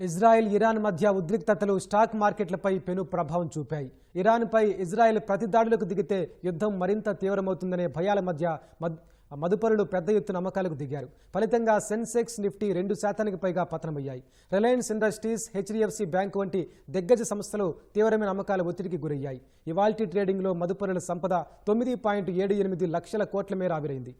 Israel Iran మధ్య ఉద్రిక్తతలు stock మార్కెట్లపై పెను ప్రభావం చూపాయి. ఇరాన్పై ఇజ్రాయెల్ ప్రతిదాడులకు దిగితే యుద్ధం మరింత తీవ్రమవుతుందనే భయాల మధ్య మద్- మదుపరులు పెద్ద ఎత్తున అమ్మకాలకు దిగారు. ఫలితంగా సెన్సెక్స్ నిఫ్టీ రెండు శాతానికి పైగా పతనమయ్యాయి. రిలయన్స్ ఇండస్ట్రీస్ హెచ్డిఎఫ్సి బ్యాంక్ వంటి దిగ్గజ సంస్థలు తీవ్రమైన అమ్మకాల ఒత్తిడికి గురయ్యాయి. ఇవాల్టీ ట్రేడింగ్లో మదుపరుల సంపద తొమ్మిది పాయింట్ ఏడు ఎనిమిది లక్షల కోట్ల మేర ఆవిరైంది.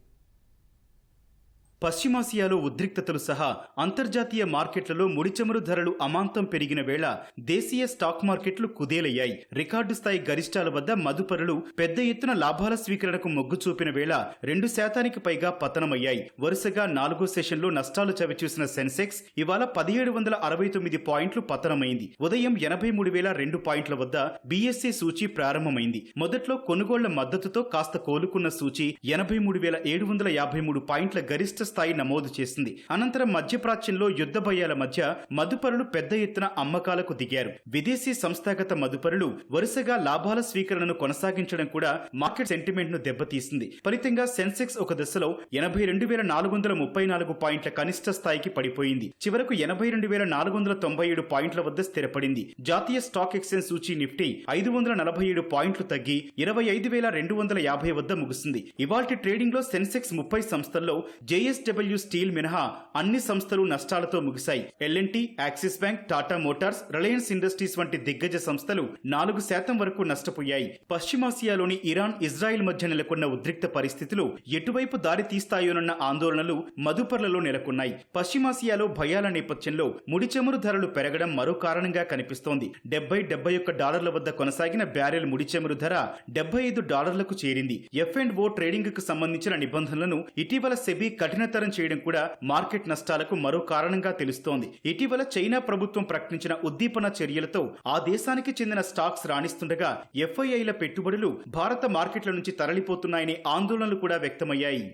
పశ్చిమాసియాలో ఉద్రిక్తతలు సహా అంతర్జాతీయ మార్కెట్లలో ముడిచమురు ధరలు అమాంతం పెరిగిన వేళ దేశీయ స్టాక్ మార్కెట్లు కుదేలయ్యాయి. రికార్డు స్థాయి గరిష్టాల వద్ద మదుపరులు పెద్ద ఎత్తున లాభాల స్వీకరణకు మొగ్గు చూపిన వేళ రెండు శాతానికి పైగా పతనమయ్యాయి. వరుసగా నాలుగో సెషన్లో నష్టాలు చవిచూసిన సెన్సెక్స్ ఇవాళ పదిహేడు వందల అరవై తొమ్మిది పాయింట్లు పతనమైంది. ఉదయం ఎనభై మూడు వేల రెండు పాయింట్ల వద్ద బీఎస్సీ సూచి ప్రారంభమైంది. మొదట్లో కొనుగోళ్ళ మద్దతుతో కాస్త కోలుకున్న సూచి ఎనభై మూడు వేల ఏడు వందల యాభై మూడు పాయింట్ల గరిష్ట స్థాయి నమోదు చేసింది. అనంతరం మధ్యప్రాచ్యంలో యుద్ధ భయాల మధ్య మదుపరులు పెద్ద ఎత్తున అమ్మకాలకు దిగారు. విదేశీ సంస్థాగత మదుపరులు వరుసగా లాభాల స్వీకరణను కొనసాగించడం కూడా మార్కెట్ సెంటిమెంట్ను దెబ్బతీసింది. ఫలితంగా సెన్సెక్స్ ఒక దశలో ఎనభై రెండు వేల నాలుగు వందల ముప్పై నాలుగు పాయింట్ల కనిష్ట స్థాయికి పడిపోయింది. చివరకు ఎనభై రెండు వేల నాలుగు వందల తొంభై ఏడు పాయింట్ల వద్ద స్థిరపడింది. జాతీయ స్టాక్ ఎక్స్చేంజ్ సూచీ నిఫ్టీ ఐదు వందల నలభై ఏడు పాయింట్లు తగ్గి ఇరవై ఐదు వేల రెండు వందల యాభై వద్ద ముగిసింది. ఇవాల్టి ట్రేడింగ్లో సెన్సెక్స్ ముప్పై సంస్థల్లో జేఎస్డబ్ల్యూ స్టీల్ మినహా అన్ని సంస్థలు నష్టాలతో ముగిశాయి. LNT Axis Bank Tata Motors Reliance Industries వంటి దిగ్గజ సంస్థలు నాలుగు శాతం వరకు నష్టపోయాయి. పశ్చిమాసియాలోని ఇరాన్ ఇజ్రాయిల్ మధ్య నెలకొన్న ఉద్రిక్త పరిస్థితులు ఎటువైపు దారి తీస్తాయోనన్న ఆందోళనలు మదుపర్లలో నెలకొన్నాయి. పశ్చిమాసియాలో భయాల నేపథ్యంలో ముడిచమురు ధరలు పెరగడం మరో కారణంగా కనిపిస్తోంది. డెబ్బై డెబ్బై ఒక్క డాలర్ల వద్ద కొనసాగిన బ్యారెల్ ముడిచమురు ధర డెబ్బై ఐదు డాలర్లకు చేరింది. ఎఫ్ అండ్ ఓ ట్రేడింగ్కు సంబంధించిన నిబంధనలను ఇటీవల సెబీ కఠిన కఠినతరం చేయడం కూడా మార్కెట్ నష్టాలకు మరో కారణంగా తెలుస్తోంది. ఇటీవల చైనా ప్రభుత్వం ప్రకటించిన ఉద్దీపన చర్యలతో ఆ దేశానికి చెందిన స్టాక్స్ రాణిస్తుండగా ఎఫ్ఐఐల పెట్టుబడులు భారత మార్కెట్ల నుంచి తరలిపోతున్నాయనే ఆందోళనలు కూడా వ్యక్తమయ్యాయి.